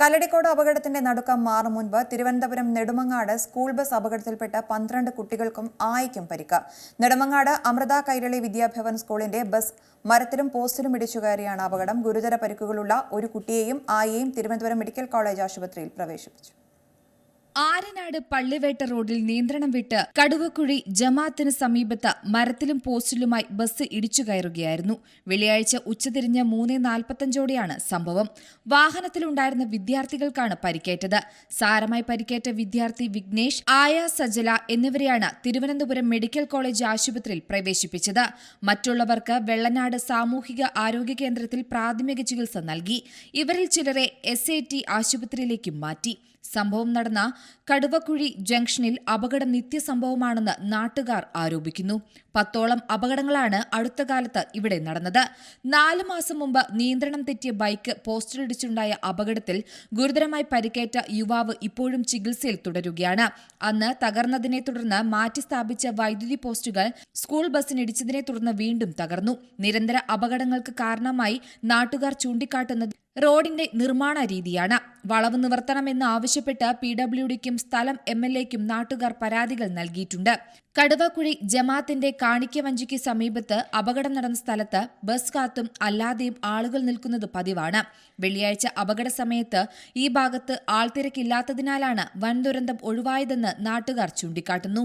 കല്ലടിക്കോട് അപകടത്തിന്റെ നടുക്കം മാറും മുൻപ് തിരുവനന്തപുരം നെടുമങ്ങാട് സ്കൂൾ ബസ് അപകടത്തിൽപ്പെട്ട പന്ത്രണ്ട് കുട്ടികൾക്കും ആയിക്കും പരിക്ക്. നെടുമങ്ങാട് അമൃത കൈരളി വിദ്യാഭവൻ സ്കൂളിന്റെ ബസ് മരത്തിലും പോസ്റ്റിലും ഇടിച്ചു കയറിയാണ് അപകടം. ഗുരുതര പരിക്കുകളുള്ള ഒരു കുട്ടിയെയും ആയെയും തിരുവനന്തപുരം മെഡിക്കൽ കോളേജ് ആശുപത്രിയിൽ പ്രവേശിപ്പിച്ചു. ആരനാട് പള്ളിവേട്ട റോഡിൽ നിയന്ത്രണം വിട്ട് കടുവക്കുഴി ജമാഅത്തിന് സമീപത്ത് മരത്തിലും പോസ്റ്റിലുമായി ബസ് ഇടിച്ചു കയറുകയായിരുന്നു. വെള്ളിയാഴ്ച ഉച്ചതിരിഞ്ഞ് മൂന്ന് നാൽപ്പത്തഞ്ചോടെയാണ് സംഭവം. വാഹനത്തിലുണ്ടായിരുന്ന വിദ്യാർത്ഥികൾക്കാണ് പരിക്കേറ്റത്. സാരമായി പരിക്കേറ്റ വിദ്യാർത്ഥി വിഘ്നേഷ് ആയ സജല എന്നിവരെയാണ് തിരുവനന്തപുരം മെഡിക്കൽ കോളേജ് ആശുപത്രിയിൽ പ്രവേശിപ്പിച്ചത്. മറ്റുള്ളവർക്ക് വെള്ളനാട് സാമൂഹിക ആരോഗ്യ കേന്ദ്രത്തിൽ പ്രാഥമിക ചികിത്സ നൽകി. ഇവരിൽ ചിലരെ എസ് ആശുപത്രിയിലേക്ക് മാറ്റി. സംഭവം നടന്ന കടുവക്കുഴി ജംഗ്ഷനിൽ അപകടം നിത്യസംഭവമാണെന്ന് നാട്ടുകാർ ആരോപിക്കുന്നു. പത്തോളം അപകടങ്ങളാണ് അടുത്ത കാലത്ത് ഇവിടെ നടന്നത്. നാല് മാസം മുമ്പ് നിയന്ത്രണം തെറ്റിയ ബൈക്ക് പോസ്റ്റിലിടിച്ചുണ്ടായ അപകടത്തിൽ ഗുരുതരമായി പരിക്കേറ്റ യുവാവ് ഇപ്പോഴും ചികിത്സയിൽ തുടരുകയാണ്. അന്ന് തകർന്നതിനെ തുടർന്ന് മാറ്റി സ്ഥാപിച്ച വൈദ്യുതി പോസ്റ്റുകൾ സ്കൂൾ ബസ്സിനിടിച്ചതിനെ തുടർന്ന് വീണ്ടും തകർന്നു. നിരന്തര അപകടങ്ങൾക്ക് കാരണമായി നാട്ടുകാർ ചൂണ്ടിക്കാട്ടുന്നത് റോഡിന്റെ നിർമ്മാണ രീതിയാണ്. വളവ് നിവർത്തണമെന്ന് ആവശ്യപ്പെട്ട് പി ഡബ്ല്യു ഡിക്കും സ്ഥലം എം എൽ എക്കും നാട്ടുകാർ പരാതികൾ നൽകിയിട്ടുണ്ട്. കടുവക്കുഴി ജമാത്തിന്റെ കാണിക്കവഞ്ചിക്ക് സമീപത്ത് അപകടം നടന്ന സ്ഥലത്ത് ബസ് കാത്തും അല്ലാതെയും ആളുകൾ നിൽക്കുന്നത് പതിവാണ്. വെള്ളിയാഴ്ച അപകട സമയത്ത് ഈ ഭാഗത്ത് ആൾത്തിരക്കില്ലാത്തതിനാലാണ് വൻ ദുരന്തം ഒഴിവായതെന്ന് നാട്ടുകാർ ചൂണ്ടിക്കാട്ടുന്നു.